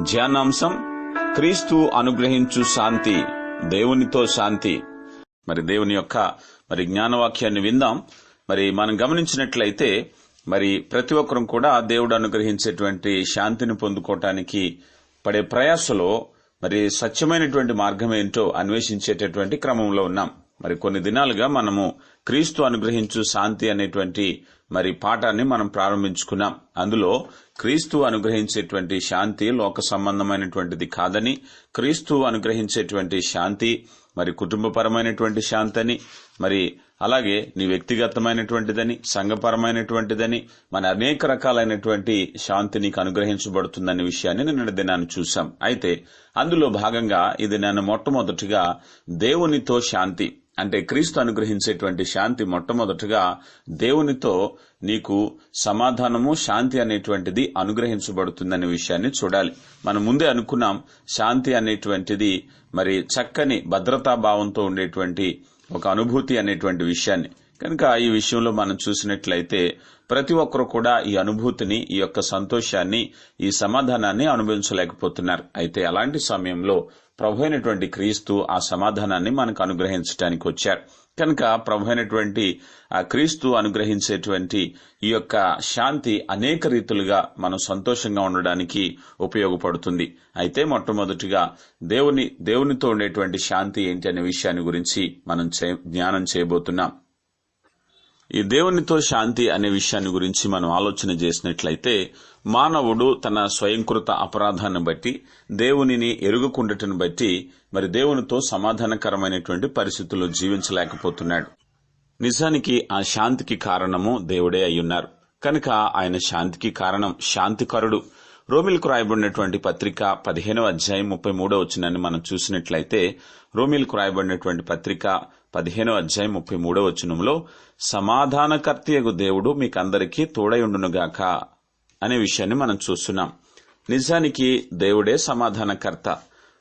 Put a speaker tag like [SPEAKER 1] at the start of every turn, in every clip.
[SPEAKER 1] ధ్యానాంశం క్రీస్తు అనుగ్రహించు శాంతి దేవునితో శాంతి. మరి దేవుని యొక్క మరి జ్ఞానవాక్యాన్ని విందాం. మరి మనం గమనించినట్లయితే మరి ప్రతి ఒక్కరం కూడా దేవుడు అనుగ్రహించేటువంటి శాంతిని పొందుకోవటానికి పడే ప్రయాసలో మరి సత్యమైనటువంటి మార్గం ఏంటో అన్వేషించేటటువంటి క్రమంలో ఉన్నాం. మరి కొన్ని దినాలుగా మనము క్రీస్తు అనుగ్రహించు శాంతి అనేటువంటి మరి పాఠాన్ని మనం ప్రారంభించుకున్నాం. అందులో క్రీస్తు అనుగ్రహించేటువంటి శాంతి లోక సంబంధమైనటువంటిది కాదని క్రీస్తు అనుగ్రహించేటువంటి శాంతి మరి కుటుంబపరమైనటువంటి శాంతి అని మరి అలాగే నీ వ్యక్తిగతమైనటువంటిదని సంఘపరమైనటువంటిదని మన అనేక రకాలైనటువంటి శాంతి నీకు అనుగ్రహించబడుతుందనే విషయాన్ని నిన్న దినాన్ని చూశాం. అయితే అందులో భాగంగా ఇది నేను మొట్టమొదటిగా దేవునితో శాంతి అంటే క్రీస్తు అనుగ్రహించేటువంటి శాంతి మొట్టమొదటగా దేవునితో నీకు సమాధానము శాంతి అనేటువంటిది అనుగ్రహించబడుతుందనే విషయాన్ని చూడాలి. మనం ముందే అనుకున్నాం శాంతి అనేటువంటిది మరి చక్కని భద్రతా భావంతో ఉండేటువంటి ఒక అనుభూతి అనేటువంటి విషయాన్ని. కనుక ఈ విషయంలో మనం చూసినట్లయితే ప్రతి ఒక్కరు కూడా ఈ అనుభూతిని ఈ యొక్క సంతోషాన్ని ఈ సమాధానాన్ని అనుభవించలేకపోతున్నారు. అయితే అలాంటి సమయంలో ప్రభు అయినటువంటి క్రీస్తు ఆ సమాధానాన్ని మనకు అనుగ్రహించడానికి వచ్చారు. కనుక ప్రభు అయినటువంటి ఆ క్రీస్తు అనుగ్రహించేటువంటి ఈ యొక్క శాంతి అనేక రీతులుగా మనం సంతోషంగా ఉండడానికి ఉపయోగపడుతుంది. అయితే మొట్టమొదటిగా దేవుని దేవునితో ఉండేటువంటి శాంతి ఏంటి అనే విషయాన్ని గురించి మనం జ్ఞానం చేయబోతున్నాం. ఈ దేవునితో శాంతి అనే విషయాన్ని గురించి మనం ఆలోచన చేసినట్లయితే మానవుడు తన స్వయంకృత అపరాధాన్ని బట్టి దేవునిని ఎరుగుకుండటను బట్టి మరి దేవునితో సమాధానకరమైనటువంటి పరిస్థితుల్లో జీవించలేకపోతున్నాడు. నిజానికి ఆ శాంతికి కారణము దేవుడే అయ్యున్నారు. కనుక ఆయన శాంతికి కారణం శాంతికరుడు. రోమిల్కు రాయబడినటువంటి పత్రిక పదిహేనవ అధ్యాయం ముప్పై మూడో వచ్చినాన్ని మనం చూసినట్లయితే రోమిల్కు రాయబడినటువంటి పత్రిక పదిహేనో అధ్యాయం ముప్పై మూడో వచనంలో సమాధానకర్తయగు దేవుడు మీకందరికీ తోడయుండునుగాక అనే విషయాన్ని మనం చూస్తున్నాం. నిజానికి దేవుడే సమాధానకర్త.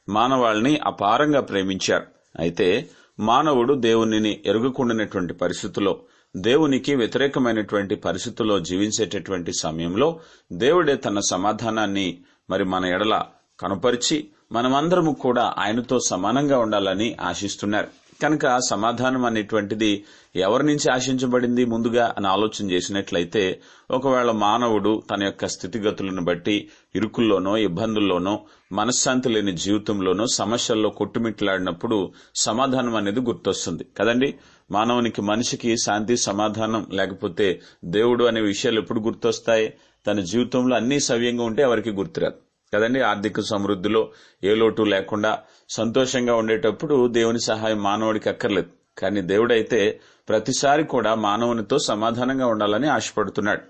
[SPEAKER 1] మానవాళిని అపారంగా ప్రేమించారు. అయితే మానవుడు దేవునిని ఎరుగుకుండానటువంటి పరిస్థితుల్లో దేవునికి వ్యతిరేకమైనటువంటి పరిస్థితుల్లో జీవించేటటువంటి సమయంలో దేవుడే తన సమాధానాన్ని మరి మన ఎడల కనుపరిచి మనమందరము కూడా ఆయనతో సమానంగా ఉండాలని ఆశిస్తున్నారు. కనుక సమాధానం అనేటువంటిది ఎవరి నుంచి ఆశించబడింది ముందుగా అని ఆలోచన చేసినట్లయితే ఒకవేళ మానవుడు తన యొక్క స్థితిగతులను బట్టి ఇరుకుల్లోనో ఇబ్బందుల్లోనో మనశ్శాంతి లేని జీవితంలోనో సమస్యల్లో కొట్టుమిట్లాడినప్పుడు సమాధానం అనేది గుర్తొస్తుంది. కదండి? మానవునికి మనిషికి శాంతి సమాధానం లేకపోతే దేవుడు అనే విషయాలు ఎప్పుడు గుర్తొస్తాయి? తన జీవితంలో అన్ని సవ్యంగా ఉంటే ఎవరికి గుర్తురాదు. కదండి? ఆర్థిక సమృద్ధిలో ఏ లోటు లేకుండా సంతోషంగా ఉండేటప్పుడు దేవుని సహాయం మానవుడికి అక్కర్లేదు. కానీ దేవుడైతే ప్రతిసారి కూడా మానవునితో సమాధానంగా ఉండాలని ఆశపడుతున్నాడు.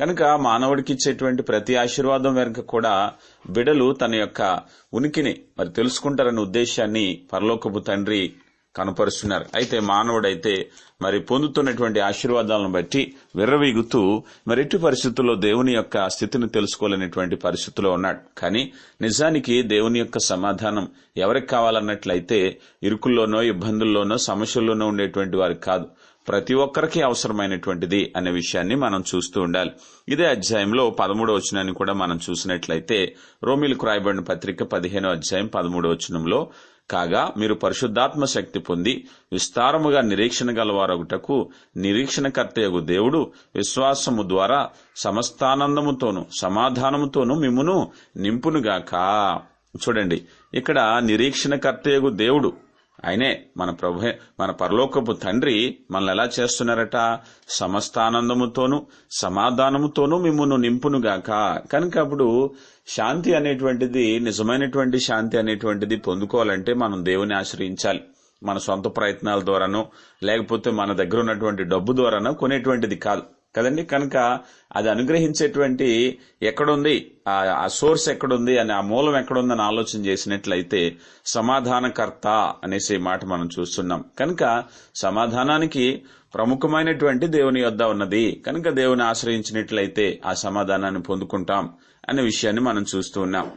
[SPEAKER 1] కనుక మానవుడికి ఇచ్చేటువంటి ప్రతి ఆశీర్వాదం వెనుక కూడా బిడలు తన యొక్క ఉనికిని మరి తెలుసుకుంటారనే ఉద్దేశాన్ని పరలోకపు తండ్రి కనపరుస్తున్నారు. అయితే మానవుడైతే మరి పొందుతున్నటువంటి ఆశీర్వాదాలను బట్టి విర్రవీగుతూ మరి ఎట్టి పరిస్థితుల్లో దేవుని యొక్క స్థితిని తెలుసుకోలేనటువంటి పరిస్థితిలో ఉన్నాడు. కానీ నిజానికి దేవుని యొక్క సమాధానం ఎవరికి కావాలన్నట్లయితే ఇరుకుల్లోనో ఇబ్బందుల్లోనో సమస్యల్లోనో ఉండేటువంటి వారికి కాదు. ప్రతి ఒక్కరికి అవసరమైనటువంటిది అనే విషయాన్ని మనం చూస్తూ ఉండాలి. ఇదే అధ్యాయంలో పదమూడో వచనాన్ని కూడా మనం చూసినట్లయితే రోమిలకు రాయబడిన పత్రిక పదిహేనో అధ్యాయం పదమూడో వచనంలో కాగా మీరు పరిశుద్ధాత్మ శక్తి పొంది విస్తారముగా నిరీక్షణ గలవారొకటకు నిరీక్షణకర్తయగు దేవుడు విశ్వాసము ద్వారా సమస్తానందముతోనూ సమాధానముతోనూ మిమ్మును నింపునుగాక. చూడండి ఇక్కడ నిరీక్షణకర్తయగు దేవుడు ఆయనే మన ప్రభు మన పరలోకపు తండ్రి మనల్ని ఎలా చేస్తున్నారట? సమస్తానందముతోనూ సమాధానముతోనూ మిమ్మల్ని నింపునుగాక. కనుక అప్పుడు శాంతి అనేటువంటిది నిజమైనటువంటి శాంతి అనేటువంటిది పొందుకోవాలంటే మనం దేవుని ఆశ్రయించాలి. మన సొంత ప్రయత్నాల ద్వారానో లేకపోతే మన దగ్గర ఉన్నటువంటి డబ్బు ద్వారానో కొనేటువంటిది కాదు. కదండి? కనుక అది అనుగ్రహించేటువంటి ఎక్కడుంది? ఆ సోర్స్ ఎక్కడుంది? అని ఆ మూలం ఎక్కడుందని ఆలోచన చేసినట్లయితే సమాధానకర్త అనేసి మాట మనం చూస్తున్నాం. కనుక సమాధానానికి ప్రముఖమైనటువంటి దేవుని యొద్ద ఉన్నది. కనుక దేవుని ఆశ్రయించినట్లయితే ఆ సమాధానాన్ని పొందుకుంటాం అనే విషయాన్ని మనం చూస్తూ ఉన్నాం.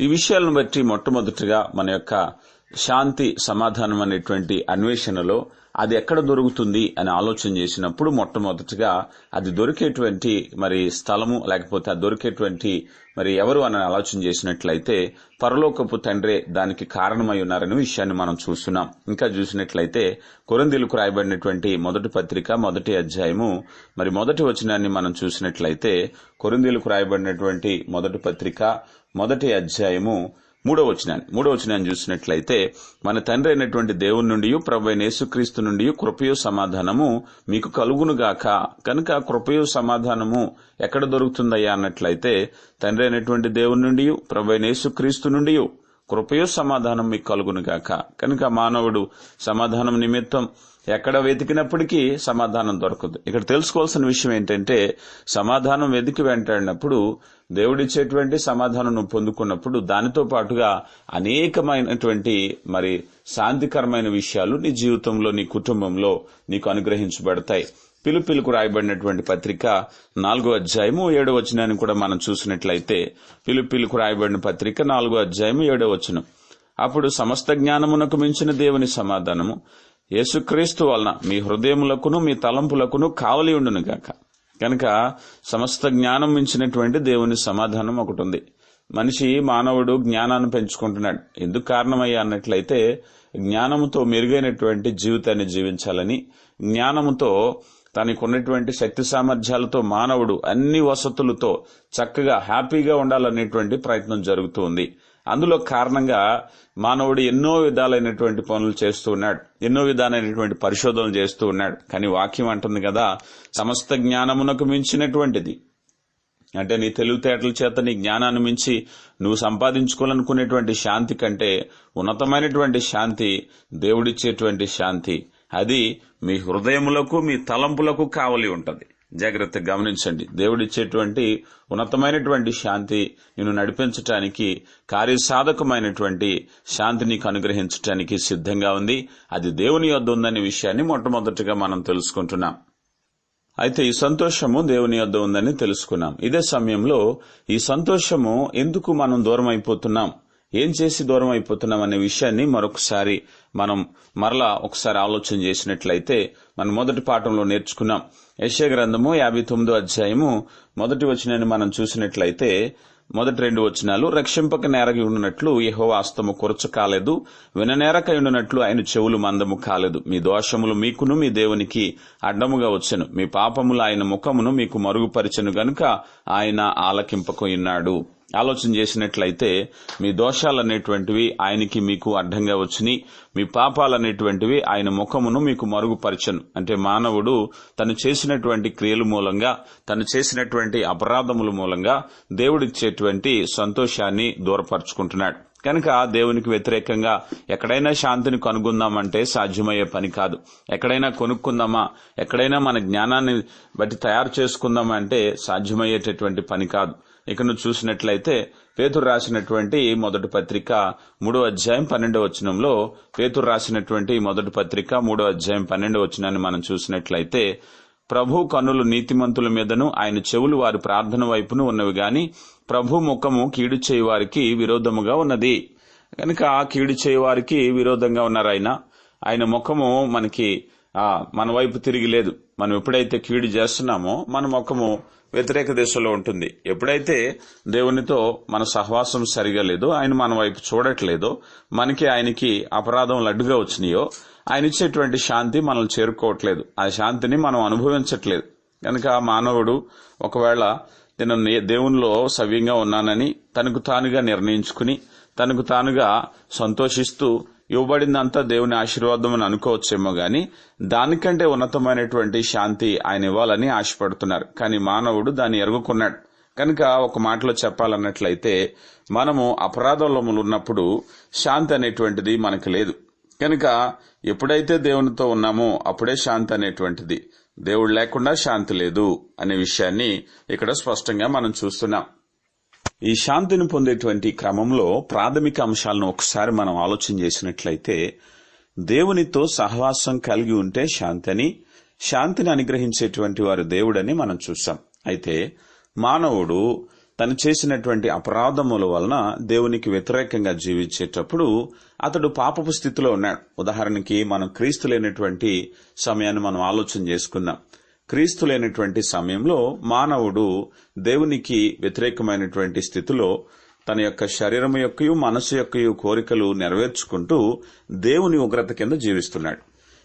[SPEAKER 1] ఈ విషయాలను బట్టి మొట్టమొదటిగా మన యొక్క శాంతి సమాధానం అనేటువంటి అన్వేషణలో అది ఎక్కడ దొరుకుతుంది అని ఆలోచన చేసినప్పుడు మొట్టమొదటిగా అది దొరికేటువంటి మరి స్థలము లేకపోతే అది దొరికేటువంటి మరి ఎవరు అని ఆలోచన చేసినట్లయితే పరలోకపు తండ్రే దానికి కారణమై ఉన్నారనే విషయాన్ని మనం చూస్తున్నాం. ఇంకా చూసినట్లయితే కొరందీలకు రాయబడినటువంటి మొదటి పత్రిక మొదటి అధ్యాయము మరి మొదటి వచనాన్ని మనం చూసినట్లయితే కొరందీలకు రాయబడినటువంటి మొదటి పత్రిక మొదటి అధ్యాయము మూడో వచనాన్ని. మూడో వచనాన్ని చూసినట్లయితే మన తండ్రి అయినటువంటి దేవుని నుండి ప్రభు యేసుక్రీస్తు నుండి కృపయో సమాధానము మీకు కలుగునుగాక కనుక కృపయో సమాధానము ఎక్కడ దొరుకుతుందయ్యా అన్నట్లయితే తండ్రి అయినటువంటి దేవుని నుండి ప్రభు యేసుక్రీస్తు నుండి కృపయో సమాధానం మీకు కలుగునుగాక కనుక మానవుడు సమాధానం నిమిత్తం ఎక్కడ వెతికినప్పటికీ సమాధానం దొరకదు. ఇక్కడ తెలుసుకోవాల్సిన విషయం ఏంటంటే సమాధానం వెతికి వెంటాడినప్పుడు దేవుడిచ్చేటువంటి సమాధానం నువ్వు పొందుకున్నప్పుడు దానితో పాటుగా అనేకమైనటువంటి మరి శాంతికరమైన విషయాలు నీ జీవితంలో నీ కుటుంబంలో నీకు అనుగ్రహించబడతాయి. పిలుపిలుకు రాయబడినటువంటి పత్రిక నాలుగో అధ్యాయము ఏడో వచనాన్ని కూడా మనం చూసినట్లయితే పిలుపిలుకు రాయబడిన పత్రిక నాలుగో అధ్యాయము ఏడో వచనం. అప్పుడు సమస్త జ్ఞానమునకు మించిన దేవుని సమాధానము యేసుక్రీస్తు వలన మీ హృదయములకును మీ తలంపులకును కావలి ఉండును గాక. కనుక సమస్త జ్ఞానం మించినటువంటి దేవుని సమాధానం ఒకటి ఉంది. మనిషి మానవుడు జ్ఞానాన్ని పెంచుకుంటున్నాడు. ఎందుకు కారణమయ్యా అన్నట్లయితే జ్ఞానముతో మెరుగైనటువంటి జీవితాన్ని జీవించాలని జ్ఞానముతో తనకు ఉన్నటువంటి శక్తి సామర్థ్యాలతో మానవుడు అన్ని వసతులతో చక్కగా హ్యాపీగా ఉండాలనేటువంటి ప్రయత్నం జరుగుతూ ఉంది. అందులో కారణంగా మానవుడు ఎన్నో విధాలైనటువంటి పనులు చేస్తూ ఉన్నాడు. ఎన్నో విధాలైనటువంటి పరిశోధనలు చేస్తూ ఉన్నాడు. కానీ వాక్యం అంటుంది కదా సమస్త జ్ఞానమునకు మించినటువంటిది. అంటే నీ తెలివితేటల చేత నీ జ్ఞానాన్ని మించి నువ్వు సంపాదించుకోవాలనుకునేటువంటి శాంతి కంటే ఉన్నతమైనటువంటి శాంతి దేవుడిచ్చేటువంటి శాంతి. అది మీ హృదయములకు మీ తలంపులకు కావలి ఉంటుంది. జాగ్రత్తగా గమనించండి. దేవుడిచ్చేటువంటి ఉన్నతమైనటువంటి శాంతి నిన్ను నడిపించటానికి కార్యసాధకమైనటువంటి శాంతి నీకు అనుగ్రహించటానికి సిద్ధంగా ఉంది. అది దేవుని యొద్ద ఉందనే విషయాన్ని మొట్టమొదటిగా మనం తెలుసుకుంటున్నాం. అయితే ఈ సంతోషము దేవుని యొద్ద ఉందని తెలుసుకున్నాం. ఇదే సమయంలో ఈ సంతోషము ఎందుకు మనం దూరం అయిపోతున్నాం ఏం చేసి దూరం అయిపోతున్నాం అనే విషయాన్ని మరొకసారి మనం మరలా ఒకసారి ఆలోచన చేసినట్లయితే మనం మొదటి పాఠంలో నేర్చుకున్నాం. యశ్య గ్రంథము యాభై తొమ్మిదో అధ్యాయము మొదటి వచనాన్ని మనం చూసినట్లయితే మొదటి రెండు వచనాలు రక్షింపక నేరగి ఉండినట్లు యహో ఆస్తము కొరచ కాలేదు విననేరకై ఉండినట్లు ఆయన చెవులు మందము కాలేదు. మీ దోషములు మీకును మీ దేవునికి అడ్డముగా వచ్చెను. మీ పాపములు ఆయన ముఖమును మీకు మరుగుపరిచెను గనుక ఆయన ఆలకింపకొన్నాడు ఆలోచన చేసినట్లయితే మీ దోషాలనేటువంటివి ఆయనకి మీకు అడ్డంగా వచ్చినాయి మీ పాపాలనేటువంటివి ఆయన ముఖమును మీకు మరుగుపరచను. అంటే మానవుడు తను చేసినటువంటి క్రియల మూలంగా తను చేసినటువంటి అపరాధముల మూలంగా దేవుడిచ్చేటువంటి సంతోషాన్ని దూరపరుచుకుంటున్నాడు. కనుక దేవునికి వ్యతిరేకంగా ఎక్కడైనా శాంతిని కనుగొందామంటే సాధ్యమయ్యే పని కాదు. ఎక్కడైనా కొనుక్కుందామా ఎక్కడైనా మన జ్ఞానాన్ని బట్టి తయారు చేసుకుందామా అంటే సాధ్యమయ్యేటటువంటి పని కాదు. ఇక్కడ నువ్వు చూసినట్లయితే పేతురు రాసినటువంటి మొదటి పత్రిక మూడో అధ్యాయం పన్నెండో వచనంలో పేతురు రాసినటువంటి మొదటి పత్రిక మూడో అధ్యాయం పన్నెండో వచనాన్ని మనం చూసినట్లయితే ప్రభు కన్నులు నీతిమంతుల మీదను ఆయన చెవులు వారి ప్రార్థన వైపును ఉన్నవి గాని ప్రభు ముఖము కీడు చేయి వారికి విరోధముగా ఉన్నది. కనుక కీడు చేయి వారికి విరోధంగా ఉన్నారు ఆయన ఆయన ముఖము మనకి మన వైపు తిరిగి లేదు. మనం ఎప్పుడైతే కీడు చేస్తున్నామో మన ముఖము వ్యతిరేక దిశలో ఉంటుంది. ఎప్పుడైతే దేవునితో మన సహవాసం సరిగా లేదో ఆయన మన వైపు చూడట్లేదో మనకి ఆయనకి అపరాధం లడ్డుగా వచ్చినాయో ఆయన ఇచ్చేటువంటి శాంతి మనల్ని చేరుకోవట్లేదు. ఆ శాంతిని మనం అనుభవించట్లేదు. కనుక మానవుడు ఒకవేళ నేను దేవునిలో సవ్యంగా ఉన్నానని తనకు తానుగా నిర్ణయించుకుని తనకు తానుగా సంతోషిస్తూ ఇవ్వబడిందంతా దేవుని ఆశీర్వాదం అని అనుకోవచ్చేమో గాని దానికంటే ఉన్నతమైనటువంటి శాంతి ఆయన ఇవ్వాలని ఆశపడుతున్నారు. కానీ మానవుడు దాన్ని ఎరుగుకున్నాడు. కనుక ఒక మాటలో చెప్పాలన్నట్లయితే మనము అపరాధంలో ఉన్నప్పుడు శాంతి అనేటువంటిది మనకు లేదు. కనుక ఎప్పుడైతే దేవునితో ఉన్నామో అప్పుడే శాంతి అనేటువంటిది. దేవుడు లేకుండా శాంతి లేదు అనే విషయాన్ని ఇక్కడ స్పష్టంగా మనం చూస్తున్నాం. ఈ శాంతిని పొందేటువంటి క్రమంలో ప్రాథమిక అంశాలను ఒకసారి మనం ఆలోచన చేసినట్లయితే దేవునితో సహవాసం కలిగి ఉంటే శాంతిని శాంతిని అనుగ్రహించేటువంటి వారు దేవుడని మనం చూసాం. అయితే మానవుడు తను చేసినటువంటి అపరాధముల వలన దేవునికి వ్యతిరేకంగా జీవించేటప్పుడు అతడు పాపపు స్థితిలో ఉన్నాడు. ఉదాహరణకి మనం క్రీస్తు లేనటువంటి సమయాన్ని మనం ఆలోచన చేసుకుందాం. క్రీస్తు లేనటువంటి సమయంలో మానవుడు దేవునికి వ్యతిరేకమైనటువంటి స్థితిలో తన యొక్క శరీరం యొక్కయు మనసు యొక్కయు కోరికలు నెరవేర్చుకుంటూ దేవుని ఉగ్రత కింద జీవిస్తున్నాడు.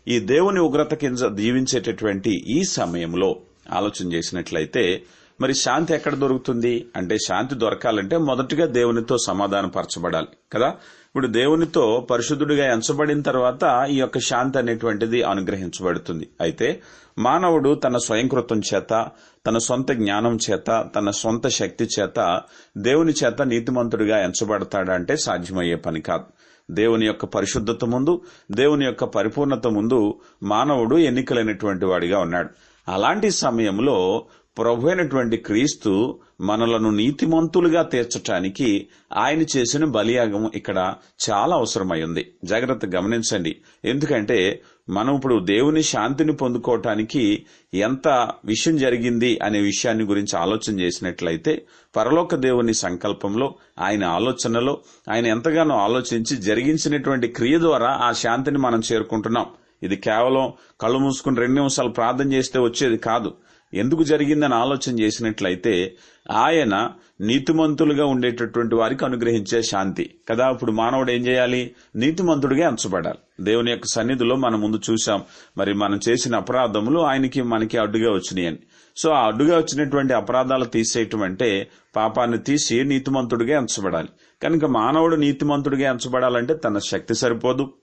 [SPEAKER 1] ఈ దేవుని ఉగ్రత కింద జీవించేటటువంటి ఈ సమయంలో ఆలోచన చేసినట్లయితే మరి శాంతి ఎక్కడ దొరుకుతుంది? అంటే శాంతి దొరకాలంటే మొదటిగా దేవునితో సమాధానపరచబడాలి కదా? ఇప్పుడు దేవునితో పరిశుద్ధుడిగా ఎంచబడిన తర్వాత ఈ యొక్క శాంతి అనేటువంటిది అనుగ్రహించబడుతుంది. అయితే మానవుడు తన స్వయంకృతం చేత తన సొంత జ్ఞానం చేత తన సొంత శక్తి చేత దేవుని చేత నీతిమంతుడిగా ఎంచబడతాడంటే సాధ్యమయ్యే పని కాదు. దేవుని యొక్క పరిశుద్ధత ముందు దేవుని యొక్క పరిపూర్ణత ముందు మానవుడు ఎన్నికలైనటువంటి వాడిగా ఉన్నాడు. అలాంటి సమయంలో ప్రభు అయినటువంటి క్రీస్తు మనలను నీతిమంతులుగా తీర్చటానికి ఆయన చేసిన బలియాగం ఇక్కడ చాలా అవసరమై ఉంది జాగ్రత్త గమనించండి. ఎందుకంటే మనం ఇప్పుడు దేవుని శాంతిని పొందుకోవటానికి ఎంత విషయం జరిగింది అనే విషయాన్ని గురించి ఆలోచన చేసినట్లయితే పరలోక దేవుని సంకల్పంలో ఆయన ఆలోచనలో ఆయన ఎంతగానో ఆలోచించి జరిగించినటువంటి క్రియ ద్వారా ఆ శాంతిని మనం చేరుకుంటున్నాం. ఇది కేవలం కళ్ళు మూసుకుని రెండు నిమిషాలు ప్రార్థన చేస్తే వచ్చేది కాదు. ఎందుకు జరిగిందని ఆలోచన చేసినట్లయితే ఆయన నీతిమంతులుగా ఉండేటటువంటి వారికి అనుగ్రహించే శాంతి. కదా ఇప్పుడు మానవుడు ఏం చేయాలి? నీతిమంతుడిగా ఎంచబడాలి. దేవుని యొక్క సన్నిధిలో మనం ముందు చూసాం మరి మనం చేసిన అపరాధములు ఆయనకి మనకి అడ్డుగా వచ్చినాయని సో ఆ అడ్డుగా వచ్చినటువంటి అపరాధాలు తీసేయటం అంటే పాపాన్ని తీసి నీతిమంతుడిగా ఎంచబడాలి. కనుక మానవుడు నీతిమంతుడిగా ఎంచబడాలంటే తన శక్తి సరిపోదు.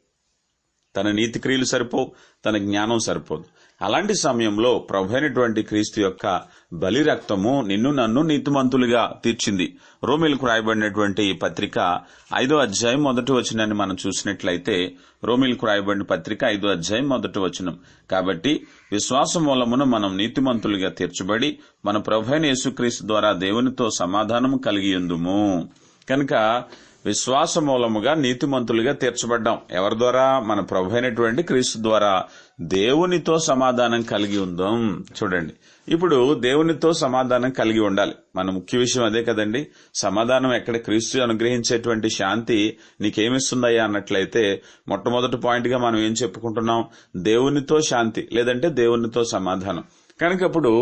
[SPEAKER 1] తన నీతి క్రియలు సరిపోవు తన జ్ఞానం సరిపోదు. అలాంటి సమయంలో ప్రభు అయినటువంటి క్రీస్తు యొక్క బలి రక్తము నిన్ను నన్ను నీతిమంతులుగా తీర్చింది. రోమిలకు రాయబడినటువంటి పత్రిక ఐదో అధ్యాయం మొదటి వచనాన్ని మనం చూసినట్లయితే రోమిలకు రాయబడిన పత్రిక ఐదో అధ్యాయం మొదటి వచనం. కాబట్టి విశ్వాసం మూలమున మనం నీతిమంతులుగా తీర్చబడి మన ప్రభు అయిన యేసుక్రీస్తు ద్వారా దేవునితో సమాధానం కలిగియుందుము కనుక విశ్వాస మూలముగా నీతిమంతులుగా తీర్చబడ్డాం. ఎవరి ద్వారా? మన ప్రభు అయినటువంటి క్రీస్తు ద్వారా దేవునితో సమాధానం కలిగి ఉందాం. చూడండి. ఇప్పుడు దేవునితో సమాధానం కలిగి ఉండాలి. మన ముఖ్య విషయం అదే కదండి. సమాధానం ఎక్కడ? క్రీస్తు అనుగ్రహించేటువంటి శాంతి నీకేమిస్తుందయ్యా అన్నట్లయితే మొట్టమొదటి పాయింట్గా మనం ఏం చెప్పుకుంటున్నాం? దేవునితో శాంతి లేదంటే దేవునితో సమాధానం. కనుక అప్పుడు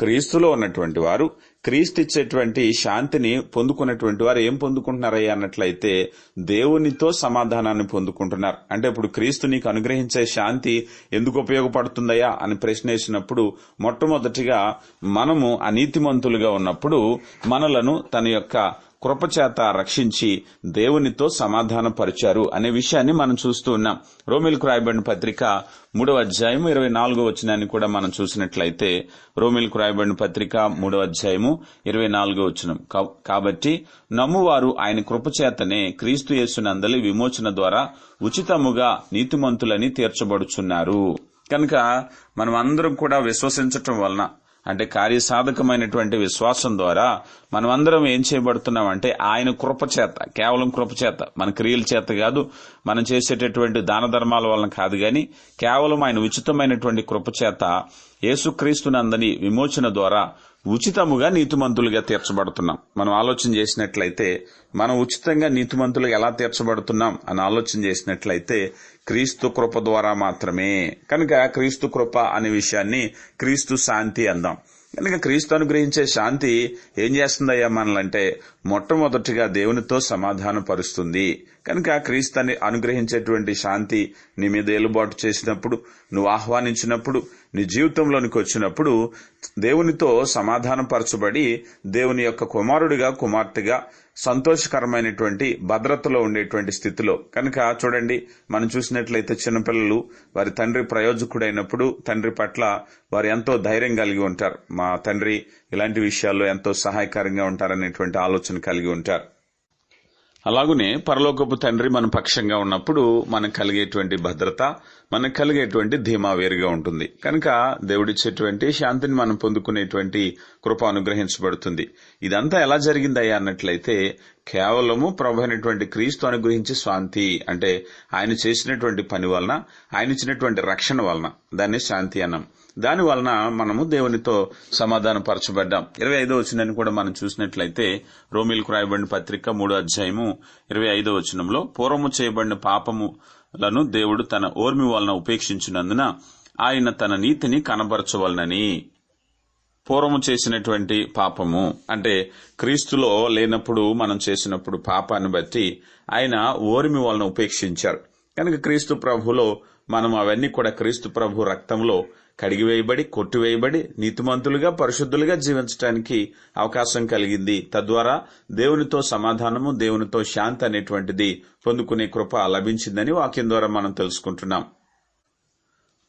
[SPEAKER 1] క్రీస్తులో ఉన్నటువంటి వారు క్రీస్తు ఇచ్చేటువంటి శాంతిని పొందుకున్నటువంటి వారు ఏం పొందుకుంటున్నారయ్యా అన్నట్లయితే దేవునితో సమాధానాన్ని పొందుకుంటున్నారు. అంటే ఇప్పుడు క్రీస్తు నీకు అనుగ్రహించే శాంతి ఎందుకు ఉపయోగపడుతుందయ్యా అని ప్రశ్న వేసినప్పుడు మొట్టమొదటిగా మనము అనీతిమంతులుగా ఉన్నప్పుడు మనలను తన యొక్క కృపచేత రక్షించి దేవునితో సమాధానపరిచారు అనే విషయాన్ని మనం చూస్తూ ఉన్నాం. రోమిల్కు రాయబడిన పత్రిక మూడవ అధ్యాయం ఇరవై నాలుగో వచనాన్ని కూడా మనం చూసినట్లయితే రోమిల్కు రాయబడిన పత్రిక మూడవ అధ్యాయము ఇరవై నాలుగో వచనం. కాబట్టి నమ్మువారు ఆయన కృపచేతనే క్రీస్తు యేసునందలి విమోచన ద్వారా ఉచితముగా నీతిమంతులని తీర్చబడుచున్నారు. కనుక మనం అందరం కూడా విశ్వసించటం వలన అంటే కార్యసాధకమైనటువంటి విశ్వాసం ద్వారా మనమందరం ఏం చేయబడుతున్నాం అంటే ఆయన కృపచేత కేవలం కృపచేత మన క్రియల చేత కాదు మనం చేసేటటువంటి దాన ధర్మాల వలన కాదు గాని కేవలం ఆయన ఉచితమైనటువంటి కృపచేత యేసుక్రీస్తునందని విమోచన ద్వారా ఉచితముగా నీతిమంతులుగా తీర్చబడుతున్నాం. మనం ఆలోచన చేసినట్లయితే మనం ఉచితంగా నీతిమంతులుగా ఎలా తీర్చబడుతున్నాం అని ఆలోచన చేసినట్లయితే క్రీస్తు కృప ద్వారా మాత్రమే. కనుక క్రీస్తు కృప అనే విషయాన్ని క్రీస్తు శాంతి అందాం. కనుక క్రీస్తు అనుగ్రహించే శాంతి ఏం చేస్తుందయ్యా మనలంటే మొట్టమొదటిగా దేవునితో సమాధానం పరుస్తుంది కనుక క్రీస్తుని అనుగ్రహించేటువంటి శాంతి నీ మీద ఏలుబాటు చేసినప్పుడు నువ్వు ఆహ్వానించినప్పుడు నీ జీవితంలోనికి వచ్చినప్పుడు దేవునితో సమాధానపరచబడి దేవుని యొక్క కుమారుడిగా కుమార్తెగా సంతోషకరమైనటువంటి భద్రతలో ఉండేటువంటి స్థితిలో. కనుక చూడండి మనం చూసినట్లయితే చిన్నపిల్లలు వారి తండ్రి ప్రయోజకుడైనప్పుడు తండ్రి పట్ల వారు ఎంతో ధైర్యం కలిగి ఉంటారు. మా తండ్రి ఇలాంటి విషయాల్లో ఎంతో సహాయకరంగా ఉంటారనేటువంటి ఆలోచన కలిగి ఉంటారు. అలాగనే పరలోకపు తండ్రి మన పక్షంగా ఉన్నప్పుడు మనకు కలిగేటువంటి భద్రత మనకు కలిగేటువంటి ధీమా వేరుగా ఉంటుంది. కనుక దేవుడిచ్చేటువంటి శాంతిని మనం పొందుకునేటువంటి కృప అనుగ్రహించబడుతుంది. ఇదంతా ఎలా జరిగిందయ్యా అన్నట్లయితే కేవలము ప్రభు అయినటువంటి క్రీస్తు అనుగ్రహించి శాంతి అంటే ఆయన చేసినటువంటి పని వలన ఆయన ఇచ్చినటువంటి రక్షణ వలన దాన్ని శాంతి అన్నాం. దాని వలన మనము దేవునితో సమాధాన పరచబడ్డాం ఇరవై ఐదో వచనాన్ని కూడా మనం చూసినట్లయితే రోమిల్కు రాయబడిన పత్రిక మూడో అధ్యాయము ఇరవై ఐదో వచనంలో పూర్వము చేయబడిన పాపము లను దేవుడు తన ఓర్మి వలన ఉపేక్షించినందున ఆయన తన నీతిని కనబరచవలనని. పూర్వము చేసినటువంటి పాపము అంటే క్రీస్తులో లేనప్పుడు మనం చేసినప్పుడు పాపాన్ని బట్టి ఆయన ఓర్మి వలన ఉపేక్షించారు. కనుక క్రీస్తు ప్రభులో మనం అవన్నీ కూడా క్రీస్తు ప్రభు రక్తంలో కడిగివేయబడి కొట్టివేయబడి నీతిమంతులుగా పరిశుద్ధులుగా జీవించడానికి అవకాశం కలిగింది. తద్వారా దేవునితో సమాధానము దేవునితో శాంతి అనేటువంటిది పొందుకునే కృప లభించిందని వాక్యం ద్వారా మనం తెలుసుకుంటున్నాం.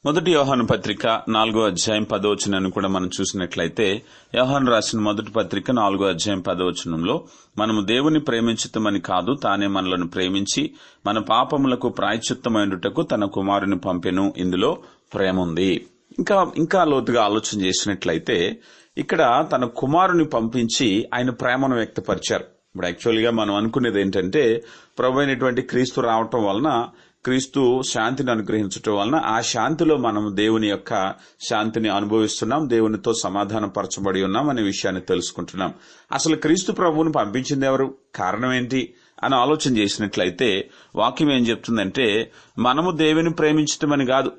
[SPEAKER 1] మొదటి యోహాను పత్రిక నాలుగో అధ్యాయం పదవచనాన్ని కూడా మనం చూసినట్లయితే యోహాను రాసిన మొదటి పత్రిక నాలుగో అధ్యాయం పదవచనంలో మనము దేవుని ప్రేమించుతామని కాదు తానే మనలను ప్రేమించి మన పాపములకు ప్రాయచిత్తమైనటకు తన కుమారుని పంపెను. ఇందులో ప్రేమ ఉంది ఇంకా ఇంకా లోతుగా ఆలోచన చేసినట్లయితే ఇక్కడ తన కుమారుని పంపించి ఆయన ప్రేమను వ్యక్తపరిచారు. ఇప్పుడు యాక్చువల్గా మనం అనుకునేది ఏంటంటే ప్రభు అయినటువంటి క్రీస్తు రావటం వలన క్రీస్తు శాంతిని అనుగ్రహించటం వలన ఆ శాంతిలో మనం దేవుని యొక్క శాంతిని అనుభవిస్తున్నాం దేవునితో సమాధానం పరచబడి ఉన్నాం అనే విషయాన్ని తెలుసుకుంటున్నాం. అసలు క్రీస్తు ప్రభువును పంపించింది ఎవరు? కారణం ఏంటి? అని ఆలోచన చేసినట్లయితే వాక్యం ఏం చెప్తుందంటే మనము దేవుని ప్రేమించటమని కాదు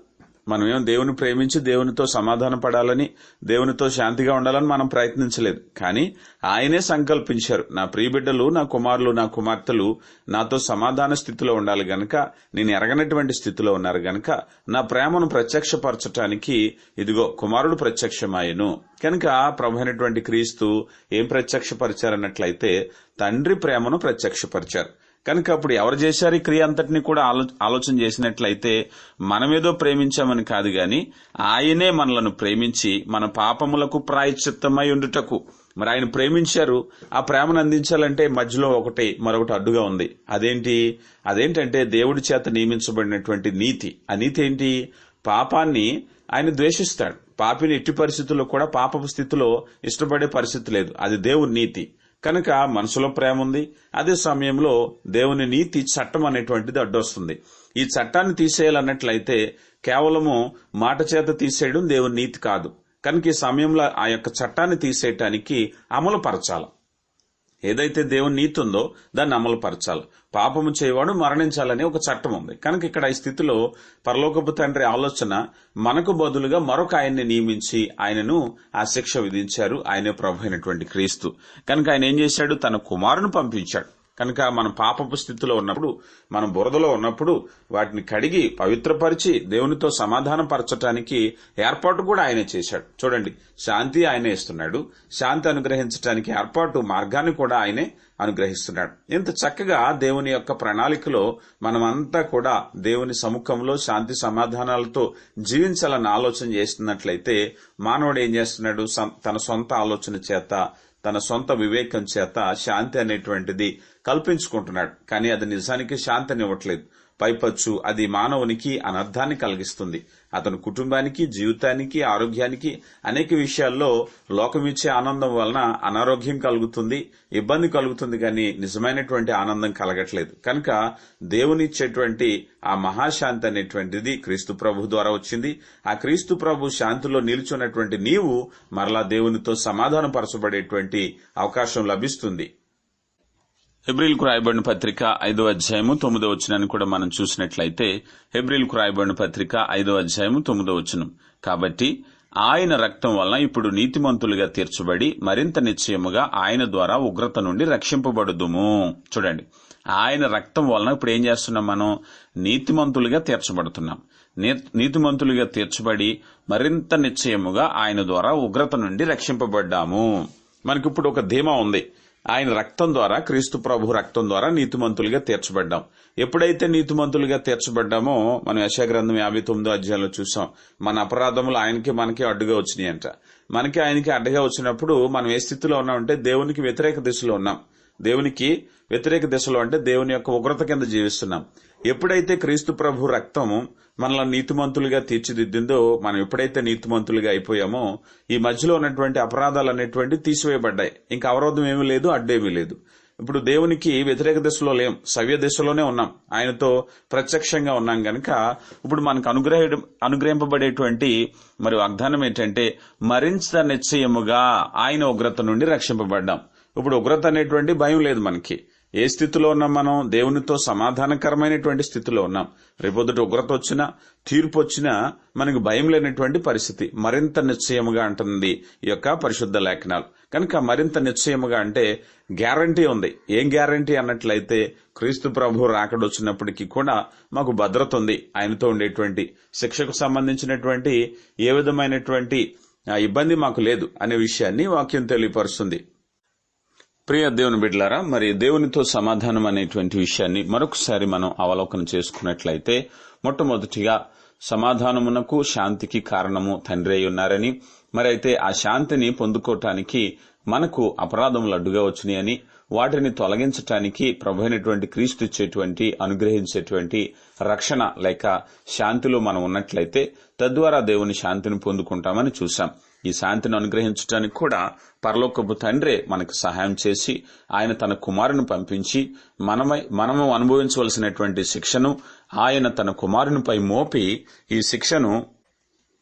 [SPEAKER 1] మనమేం దేవుని ప్రేమించి దేవునితో సమాధాన పడాలని దేవునితో శాంతిగా ఉండాలని మనం ప్రయత్నించలేదు. కానీ ఆయనే సంకల్పించారు. నా ప్రియబిడ్డలు నా కుమారులు నా కుమార్తెలు నాతో సమాధాన స్థితిలో ఉండాలి గనక నేను ఎరగనటువంటి స్థితిలో ఉన్నారు గనక నా ప్రేమను ప్రత్యక్షపరచటానికి ఇదిగో కుమారుడు ప్రత్యక్షమాయను. కనుక ప్రభునటువంటి క్రీస్తు ఏం ప్రత్యక్షపరిచారన్నట్లయితే తండ్రి ప్రేమను ప్రత్యక్షపరిచారు. కనుక అప్పుడు ఎవరు చేశారు ఈ క్రియ అంతటిని కూడా ఆలోచన చేసినట్లయితే మనమేదో ప్రేమించామని కాదు గాని ఆయనే మనలను ప్రేమించి మన పాపములకు ప్రాయశ్చిత్తమై ఉండుటకు. మరి ఆయన ప్రేమించారు ఆ ప్రేమను అందించాలంటే మధ్యలో ఒకటి మరొకటి అడ్డుగా ఉంది. అదేంటి? అదేంటంటే దేవుడి చేత నియమించబడినటువంటి నీతి. ఆ నీతి ఏంటి? పాపాన్ని ఆయన ద్వేషిస్తాడు. పాపిని ఎట్టి పరిస్థితుల్లో కూడా పాపపు స్థితిలో ఇష్టపడే పరిస్థితి లేదు. అది దేవుని నీతి. కనుక మనసులో ప్రేమ ఉంది అదే సమయంలో దేవుని నీతి చట్టం అనేటువంటిది అడ్డొస్తుంది. ఈ చట్టాన్ని తీసేయాలన్నట్లయితే కేవలము మాట చేత తీసేయడం దేవుని నీతి కాదు. కనుక ఈ సమయంలో ఆ యొక్క చట్టాన్ని తీసేయటానికి అమలు పరచాలి ఏదైతే దేవుని నీతి ఉందో దాన్ని అమలు పరచాలి పాపము చేయవాడు మరణించాలని ఒక చట్టం ఉంది. కనుక ఇక్కడ ఈ స్థితిలో పరలోకపు తండ్రి ఆలోచన మనకు బదులుగా మరొక ఆయన్ని నియమించి ఆయనను ఆ శిక్ష విధించారు. ఆయనే ప్రభు అయినటువంటి క్రీస్తు. కనుక ఆయన ఏం చేశాడు? తన కుమారును పంపించాడు. కనుక మనం పాపపు స్థితిలో ఉన్నప్పుడు మనం బురదలో ఉన్నప్పుడు వాటిని కడిగి పవిత్రపరిచి దేవునితో సమాధానం పరచటానికి ఏర్పాటు కూడా ఆయనే చేశాడు. చూడండి శాంతి ఆయనే ఇస్తున్నాడు. శాంతి అనుగ్రహించటానికి ఏర్పాటు మార్గాన్ని కూడా ఆయనే అనుగ్రహిస్తున్నాడు. ఇంత చక్కగా దేవుని యొక్క ప్రణాళికలో మనమంతా కూడా దేవుని సముఖంలో శాంతి సమాధానాలతో జీవించాలని ఆలోచన చేస్తున్నట్లయితే మానవుడు ఏం చేస్తున్నాడు? సం- తన సొంత ఆలోచన చేత తన సొంత వివేకం చేత శాంతి అనేటువంటిది కల్పించుకుంటున్నాడు. కానీ అది నిజానికి శాంతిని ఇవ్వట్లేదు పైపచ్చు అది మానవునికి అనర్థాన్ని కలిగిస్తుంది. అతని కుటుంబానికి జీవితానికి ఆరోగ్యానికి అనేక విషయాల్లో లోకమిచ్చే ఆనందం వలన అనారోగ్యం కలుగుతుంది ఇబ్బంది కలుగుతుంది కానీ నిజమైనటువంటి ఆనందం కలగట్లేదు. కనుక దేవునిచ్చేటువంటి ఆ మహాశాంతి అనేటువంటిది క్రీస్తు ప్రభు ద్వారా వచ్చింది. ఆ క్రీస్తు ప్రభు శాంతిలో నిల్చున్నటువంటి నీవు మరలా దేవునితో సమాధాన పరచబడేటువంటి అవకాశం లభిస్తుంది. హెబ్రిల్కు రాయబడిన పత్రిక ఐదో అధ్యాయము తొమ్మిదో వచనాన్ని కూడా మనం చూసినట్లయితే హెబ్రిల్కు రాయబడిన పత్రిక ఐదో అధ్యాయము తొమ్మిదో వచనం. కాబట్టి ఆయన రక్తం వలన ఇప్పుడు నీతిమంతులుగా తీర్చబడి మరింత నిశ్చయముగా ఆయన ద్వారా ఉగ్రత నుండి రక్షింపబడుదుము. చూడండి. ఆయన రక్తం వలన ఇప్పుడు ఏం చేస్తున్నాం మనం? నీతిమంతులుగా తీర్చబడుతున్నాం. నీతిమంతులుగా తీర్చబడి మరింత నిశ్చయముగా ఆయన ద్వారా ఉగ్రత నుండి రక్షింపబడ్డాము. మనకిప్పుడు ఒక ధీమా ఉంది. ఆయన రక్తం ద్వారా క్రీస్తు ప్రభు రక్తం ద్వారా నీతిమంతులుగా తీర్చబడ్డాం. ఎప్పుడైతే నీతిమంతులుగా తీర్చబడ్డామో మనం యశాగ్రంథం యాభై తొమ్మిదో అధ్యాయంలో చూసాం. మన అపరాధములు ఆయనకి మనకి అడ్డుగా వచ్చినాయి అంట. మనకి ఆయనకి అడ్డుగా వచ్చినప్పుడు మనం ఏ స్థితిలో ఉన్నామంటే దేవునికి వ్యతిరేక దిశలో ఉన్నాం. దేవునికి వ్యతిరేక దిశలో అంటే దేవుని యొక్క ఉగ్రత కింద జీవిస్తున్నాం. ఎప్పుడైతే క్రీస్తు ప్రభు రక్తం మనల్ని నీతిమంతులుగా తీర్చిదిద్దిందో మనం ఎప్పుడైతే నీతిమంతులుగా అయిపోయామో ఈ మధ్యలో ఉన్నటువంటి అపరాధాలు అనేటువంటి తీసివేయబడ్డాయి. ఇంకా అవరోధం ఏమీ లేదు అడ్డేమీ లేదు. ఇప్పుడు దేవునికి వ్యతిరేక దిశలో లేం. సవ్య దిశలోనే ఉన్నాం. ఆయనతో ప్రత్యక్షంగా ఉన్నాం గనక ఇప్పుడు మనకు అనుగ్రహ అనుగ్రహింపబడేటువంటి మరి వాగ్దానం ఏంటంటే మరింత నిశ్చయముగా ఆయన ఉగ్రత నుండి రక్షింపబడ్డాం. ఇప్పుడు ఉగ్రత అనేటువంటి భయం లేదు మనకి. ఏ స్థితిలో ఉన్నాం మనం? దేవునితో సమాధానకరమైనటువంటి స్థితిలో ఉన్నాం. రేపొద్దుట ఉగ్రత వచ్చినా తీర్పు వచ్చినా మనకు భయం లేనటువంటి పరిస్థితి. మరింత నిశ్చయముగా అంటుంది ఈ యొక్క పరిశుద్ధ లేఖనాలు. కనుక మరింత నిశ్చయముగా అంటే గ్యారంటీ ఉంది. ఏం గ్యారంటీ అన్నట్లయితే క్రీస్తు ప్రభు రాకడొచ్చినప్పటికీ కూడా మాకు భద్రత ఉంది. ఆయనతో ఉండేటువంటి శిక్షకు సంబంధించినటువంటి ఏ విధమైనటువంటి ఇబ్బంది మాకు లేదు అనే విషయాన్ని వాక్యం తెలియపరుస్తుంది. ప్రియ దేవుని బిడ్లారా మరి దేవునితో సమాధానం అనేటువంటి విషయాన్ని మరొకసారి మనం అవలోకనం చేసుకున్నట్లయితే మొట్టమొదటిగా సమాధానమునకు శాంతికి కారణము తండ్రి అయి ఉన్నారని మరి అయితే ఆ శాంతిని పొందుకోవటానికి మనకు అపరాధములు అడ్డుగా వచ్చినాయని వాటిని తొలగించటానికి ప్రభు అయినటువంటి క్రీస్తు ఇచ్చేటువంటి అనుగ్రహించేటువంటి రక్షణ లేక శాంతిలో మనం ఉన్నట్లయితే తద్వారా దేవుని శాంతిని పొందుకుంటామని చూశాం. ఈ శాంతిని అనుగ్రహించడానికి కూడా పరలోకపు తండ్రే మనకు సహాయం చేసి ఆయన తన కుమారుని పంపించి మనమై మనము అనుభవించవలసినటువంటి శిక్షను ఆయన తన కుమారునిపై మోపి ఈ శిక్షను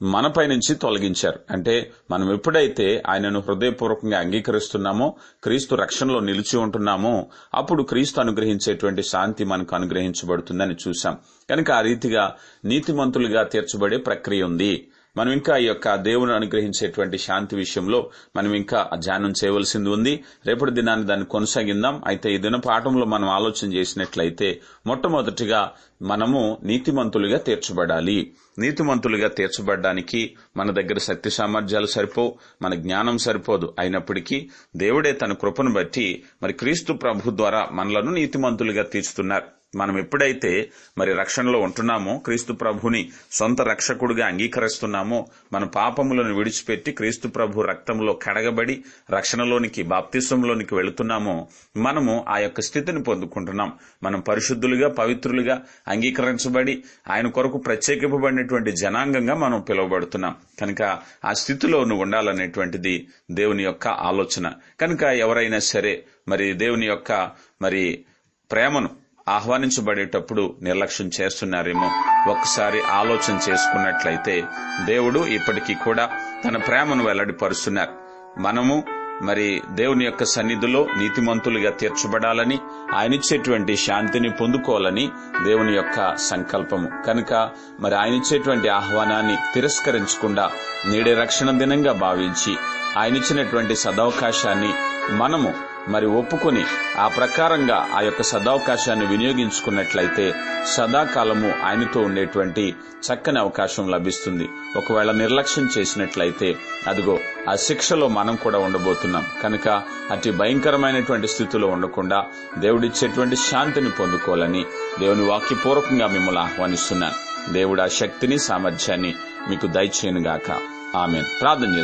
[SPEAKER 1] మనపై నుంచి తొలగించారు. అంటే మనం ఎప్పుడైతే ఆయనను హృదయపూర్వకంగా అంగీకరిస్తున్నామో క్రీస్తు రక్షణలో నిలిచి ఉంటున్నామో అప్పుడు క్రీస్తు అనుగ్రహించేటువంటి శాంతి మనకు అనుగ్రహించబడుతుందని చూశాం. కనుక ఆ రీతిగా నీతిమంతులుగా తీర్చబడే ప్రక్రియ ఉంది. మనం ఇంకా ఈ యొక్క దేవుని అనుగ్రహించేటువంటి శాంతి విషయంలో మనం ఇంకా ధ్యానం చేయవలసింది ఉంది. రేపటి దినాన్ని దాన్ని కొనసాగిందాం అయితే ఈ దిన పాఠంలో మనం ఆలోచన చేసినట్లయితే మొట్టమొదటిగా మనము నీతిమంతులుగా తీర్చబడాలి. నీతిమంతులుగా తీర్చబడడానికి మన దగ్గర శక్తి సామర్థ్యాలు సరిపోవు మన జ్ఞానం సరిపోదు. అయినప్పటికీ దేవుడే తన కృపను బట్టి మరి క్రీస్తు ప్రభు ద్వారా మనలను నీతిమంతులుగా తీర్చుతున్నారు. మనం ఎప్పుడైతే మరి రక్షణలో ఉంటున్నామో క్రీస్తు ప్రభుని సొంత రక్షకుడిగా అంగీకరిస్తున్నామో మన పాపములను విడిచిపెట్టి క్రీస్తు ప్రభు రక్తంలో కడగబడి రక్షణలోనికి బాప్తిస్వంలోనికి వెళుతున్నామో మనము ఆ యొక్క స్థితిని పొందుకుంటున్నాం. మనం పరిశుద్ధులుగా పవిత్రులుగా అంగీకరించబడి ఆయన కొరకు ప్రత్యేకింపబడినటువంటి జనాంగంగా మనం పిలువబడుతున్నాం. కనుక ఆ స్థితిలో నువ్వు ఉండాలనేటువంటిది దేవుని యొక్క ఆలోచన. కనుక ఎవరైనా సరే మరి దేవుని యొక్క మరి ప్రేమను ఆహ్వానించబడేటప్పుడు నిర్లక్ష్యం చేస్తున్నారేమో ఒక్కసారి ఆలోచన చేసుకున్నట్లయితే దేవుడు ఇప్పటికీ కూడా తన ప్రేమను వెల్లడిపరుస్తున్నారు. మనము మరి దేవుని యొక్క సన్నిధిలో నీతిమంతులుగా తీర్చబడాలని ఆయనిచ్చేటువంటి శాంతిని పొందుకోవాలని దేవుని యొక్క సంకల్పము. కనుక మరి ఆయనిచ్చేటువంటి ఆహ్వానాన్ని తిరస్కరించకుండా నేడే రక్షణ దినంగా భావించి ఆయనిచ్చినటువంటి సదవకాశాన్ని మనము మరి ఒప్పుకొని ఆ ప్రకారంగా ఆ యొక్క సదావకాశాన్ని వినియోగించుకున్నట్లయితే సదాకాలము ఆయనతో ఉండేటువంటి చక్కని అవకాశం లభిస్తుంది. ఒకవేళ నిర్లక్ష్యం చేసినట్లయితే అదిగో ఆ శిక్షలో మనం కూడా ఉండబోతున్నాం. కనుక అతి భయంకరమైనటువంటి స్థితిలో ఉండకుండా దేవుడిచ్చేటువంటి శాంతిని పొందుకోవాలని దేవుని వాక్యపూర్వకంగా మిమ్మల్ని ఆహ్వానిస్తున్నాను. దేవుడు ఆ శక్తిని సామర్థ్యాన్ని మీకు దయచేయనుగాక. ఆమె ప్రార్థన